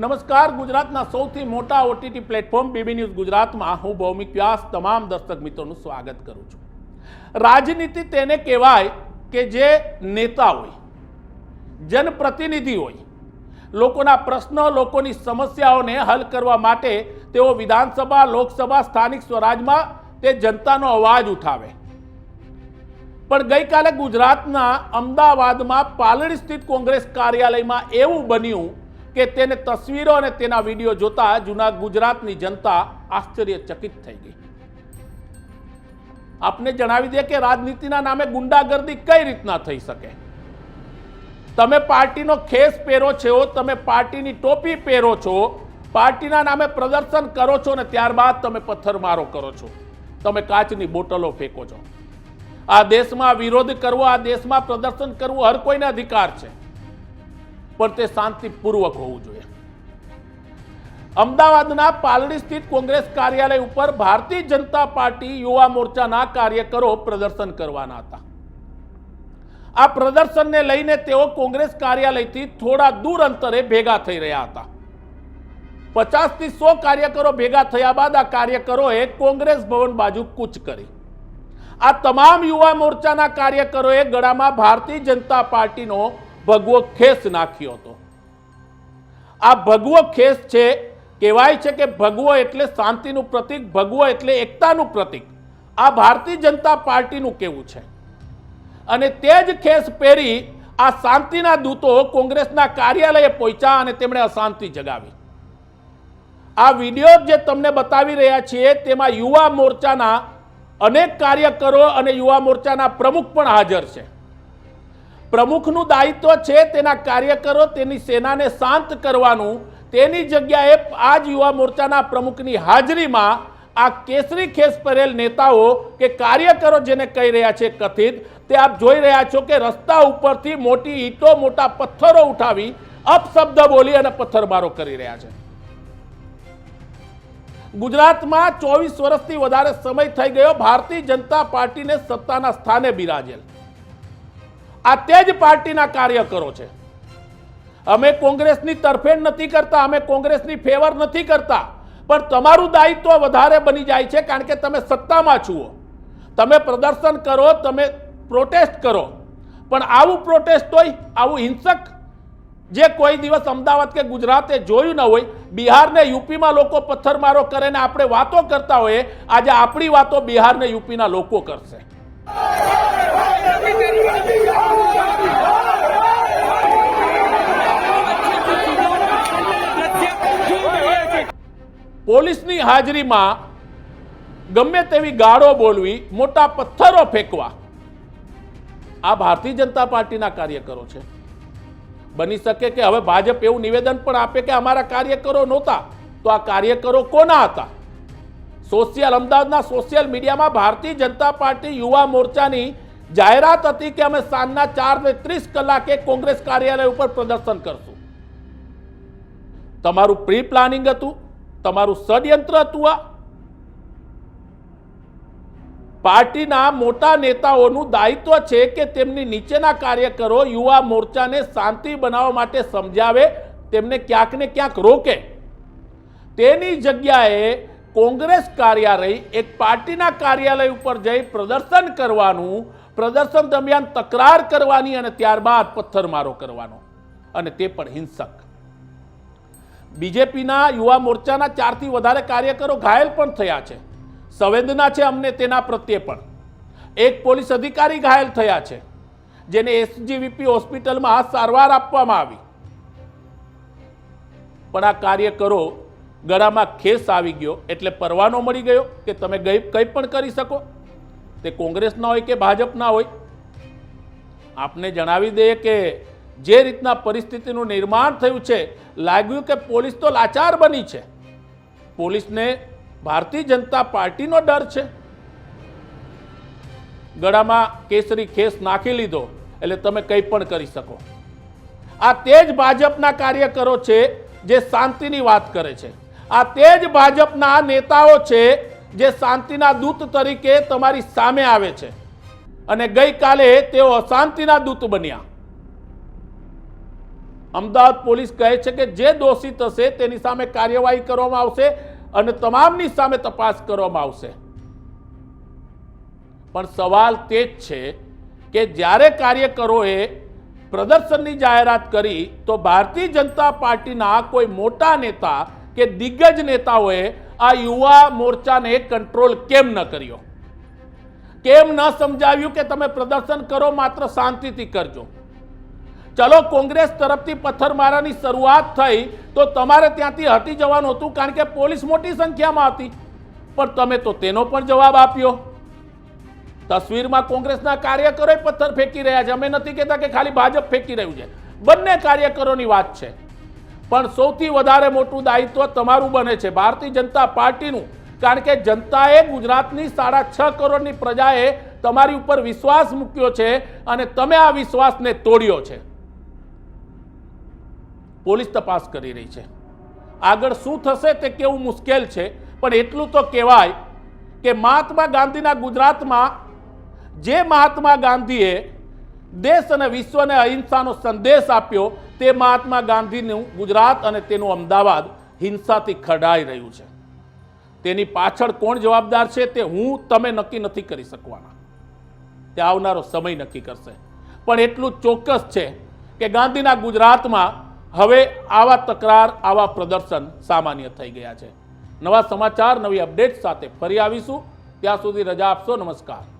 નમસ્કાર, ગુજરાતના સૌથી મોટા ઓટીટી પ્લેટફોર્મ બીબી ન્યૂઝ ગુજરાતમાં હું ભૌમિક વ્યાસ, તમામ દર્શક મિત્રોનું સ્વાગત કરું છું. રાજનીતિ તેને કહેવાય કે જે નેતા હોય, જનપ્રતિનિધિ હોય, લોકોના પ્રશ્નો, લોકોની સમસ્યાઓને હલ કરવા માટે તેઓ વિધાનસભા, લોકસભા, સ્થાનિક સ્વરાજમાં તે જનતાનો અવાજ ઉઠાવે. પણ ગઈકાલે ગુજરાતના અમદાવાદમાં પાલડી સ્થિત કોંગ્રેસ કાર્યાલયમાં એવું બન્યું કે તેને તસવીરો અને તેના વીડિયો જોતા જૂના ગુજરાતની જનતા આશ્ચર્યચકિત થઈ ગઈ. આપને જણાવી દે કે રાજનીતિના નામે ગુંડાગર્દી કઈ રીતના થઈ શકે? તમે પાર્ટીનો ખેસ પહેરો છો, તમે પાર્ટીની ટોપી પહેરો છો, પાર્ટીના નામે પ્રદર્શન કરો છો અને ત્યારબાદ તમે પથ્થરમારો કરો છો. તમે કાચની બોટલો ફેંકો છો. આ દેશમાં વિરોધ કરવો, આ દેશમાં પ્રદર્શન કરવું હર કોઈને અધિકાર છે. પણ તે શાંતિપૂર્વક હોવું જોઈએ. અમદાવાદના પાલડી સ્થિત કોંગ્રેસ કાર્યાલય ઉપર ભારતીય જનતા પાર્ટી યુવા મોરચાના કાર્યકરો પ્રદર્શન કરવાના હતા. આ પ્રદર્શનને લઈને તેઓ કોંગ્રેસ કાર્યાલયથી થોડા દૂર અંતરે ભેગા થઈ રહ્યા હતા. પચાસથી સો કાર્યકરો ભેગા થયા બાદ આ કાર્યકરોએ કોંગ્રેસ ભવન બાજુ કૂચ કરી. આ તમામ યુવા મોરચાના કાર્યકરોએ ગળામાં ભારતીય જનતા પાર્ટીનો ભગવો ખેસ નાખ્યો હતો. આ ભગવો ખેસ છે, કહેવાય છે કે ભગવો એટલે શાંતિનું પ્રતીક, ભગવો એટલે એકતાનું પ્રતીક. આ ભારતીય જનતા પાર્ટીનું કેવું છે. અને તે જ ખેસ પહેરી આ શાંતિના દૂતો કોંગ્રેસના કાર્યાલયે પહોંચ્યા અને તેમણે અશાંતિ જગાવી. આ વીડિયો જે તમને બતાવી રહ્યા છીએ, તેમાં યુવા મોરચાના અનેક કાર્યકરો અને યુવા મોરચાના પ્રમુખ પણ હાજર છે. પ્રમુખનું દાયિત્વ છે, તેના કાર્યકરો, તેની સેનાને શાંત કરવાનું. તેની જગ્યાએ આ જ યુવા મોરચાના પ્રમુખની હાજરીમાં આ કેસરી ખેસ પરેલ નેતાઓ કે કાર્યકરો જેને કહી રહ્યા છે કથિત, તે આપ જોઈ રહ્યા છો કે રસ્તા ઉપરથી મોટી ઈંટો, મોટા પથ્થરો ઉઠાવી અપશબ્દ બોલી અને પથ્થરમારો કરી રહ્યા છે. ગુજરાતમાં ચોવીસ વર્ષથી વધારે સમય થઈ ગયો, ભારતીય જનતા પાર્ટીને સત્તાના સ્થાને બિરાજેલ. આ તે જ પાર્ટીના કાર્યકરો છે. અમે કોંગ્રેસની તરફેણ નથી કરતા, અમે કોંગ્રેસની ફેવર નથી કરતા, પણ તમારું દાયિત્વ વધારે બની જાય છે કારણ કે તમે સત્તામાં છુઓ તમે પ્રદર્શન કરો, તમે પ્રોટેસ્ટ કરો, પણ આવું પ્રોટેસ્ટ હોય આવું હિંસક જે કોઈ દિવસ અમદાવાદ કે ગુજરાતે જોયું ન હોય, બિહારને યુપીમાં લોકો પથ્થરમારો કરે ને આપણે વાતો કરતા હોઈએ, આજે આપણી વાતો બિહારને યુપીના લોકો કરશે. પોલીસની હાજરીમાં ગમે તેવી ગાળો બોલવી, મોટા પથ્થરો ફેંકવા. આ ભારતીય જનતા પાર્ટીના કાર્યકરો છે. બની શકે કે હવે ભાજપ એવું નિવેદન પણ આપે કે અમારા કાર્યકરો નહોતા, તો આ કાર્યકરો કોના હતા? સોશિયલ અમદાવાદના સોશિયલ મીડિયામાં ભારતીય જનતા પાર્ટી યુવા મોરચાની જાહેરાત હતી કે અમે સાંજના ચાર ને ત્રીસ કલાકે કોંગ્રેસ કાર્યાલય ઉપર પ્રદર્શન કરશું. તમારું પ્રી પ્લાનિંગ હતું, તમારું ષડયંત્ર હતું આ. પાર્ટીના મોટા નેતાઓનું દાયિત્વ છે કે તેમની નીચેના કાર્યકરો યુવા મોરચાને શાંતિ બનાવવા માટે સમજાવે, તેમને ક્યાંક ને ક્યાંક રોકે. તેની જગ્યાએ કોંગ્રેસ કાર્યાલય એક પાર્ટીના કાર્યાલય ઉપર જઈ પ્રદર્શન કરવાનું, પ્રદર્શન દરમિયાન તકરાર કરવાની અને ત્યારબાદ પથ્થરમારો કરવાનો. અને તે પણ હિંસક. બીજેપીના યુવા મોરચાના ચારથી વધારે કાર્યકરો ઘાયલ પણ થયા છે. સંવેદના છે અમને તેના પ્રત્યે પણ. એક પોલીસ અધિકારી ઘાયલ થયા છે, જેને એસજીવીપી હોસ્પિટલમાં સારવાર આપવામાં આવી. પણ આ કાર્યકરો ગળામાં ખેસ આવી ગયો એટલે પરવાનો મળી ગયો કે તમે કંઈ પણ કરી શકો. તે કોંગ્રેસના હોય કે ભાજપના હોય. આપને જણાવી દઈએ કે જે રીતના પરિસ્થિતિનું નિર્માણ થયું છે, લાગ્યું કે પોલીસ તો લાચાર બની છે. પોલીસને ભારતીય જનતા પાર્ટીનો ડર છે. ગળામાં કેસરી ખેસ નાખી લીધો એટલે તમે કંઈ પણ કરી શકો. આ તે જ ભાજપના કાર્યકરો છે જે શાંતિની વાત કરે છે. આ તે જ ભાજપના નેતાઓ છે જે શાંતિના દૂત તરીકે તમારી સામે આવે છે. અને ગઈકાલે તેઓ અશાંતિના દૂત બન્યા. અમદાવાદ પોલીસ કહે છે કે જે દોષિત હશે તેની સામે કાર્યવાહી કરવામાં આવશે અને તમામની સામે તપાસ કરવામાં આવશે. પણ સવાલ તે જ છે કે જ્યારે કાર્યકરોએ પ્રદર્શનની જાહેરાત કરી તો ભારતીય જનતા પાર્ટીના કોઈ મોટા નેતા કે દિગ્ગજ નેતાઓએ આ યુવા મોરચાને કંટ્રોલ કેમ ન કર્યો? કેમ ન સમજાવ્યું કે તમે પ્રદર્શન કરો માત્ર શાંતિથી કરજો? ચલો, કોંગ્રેસ તરફથી પથ્થરમારાની શરૂઆત થઈ તો તમારે ત્યાંથી હટી જવાનું હતું કારણ કે પોલીસ મોટી સંખ્યામાં હતી. પણ તમે તો તેનો પણ જવાબ આપ્યો. તસવીરમાં કોંગ્રેસના કાર્યકરોએ પથ્થર ફેંકી રહ્યા છે. અમે નથી કહેતા કે ખાલી ભાજપ ફેંકી રહ્યું છે. બંને કાર્યકરોની વાત છે. પણ સૌથી વધારે મોટું દાયિત્વ તમારું બને છે. ભારતીય જનતા પાર્ટીનું. કારણ કે જનતાએ ગુજરાતની સાડા છ કરોડની પ્રજાએ તમારી ઉપર વિશ્વાસ મૂક્યો છે અને તમે આ વિશ્વાસને તોડ્યો છે. પોલીસ તપાસ કરી રહી છે. આગળ શું થશે તે કેવું મુશ્કેલ છે, પણ એટલું તો કહેવાય કે મહાત્મા ગાંધીના ગુજરાતમાં જે મહાત્મા ગાંધીએ દેશ અને વિશ્વને અહિંસાનો સંદેશ આપ્યો તે મહાત્મા ગાંધીનું ગુજરાત અને તેનું અમદાવાદ હિંસાથી ખડાઈ રહ્યું છે. તેની પાછળ કોણ જવાબદાર છે તે હું તમે નક્કી નથી કરી શકવાના. તે આવનારો સમય નક્કી કરશે. પણ એટલું ચોક્કસ છે કે ગાંધીના ગુજરાતમાં હવે આવા તકરાર, આવા પ્રદર્શન સામાન્ય થઈ ગયા છે. નવા સમાચાર, નવી અપડેટ સાથે ફરી આવીશું. ત્યાં સુધી રજા આપશો. નમસ્કાર.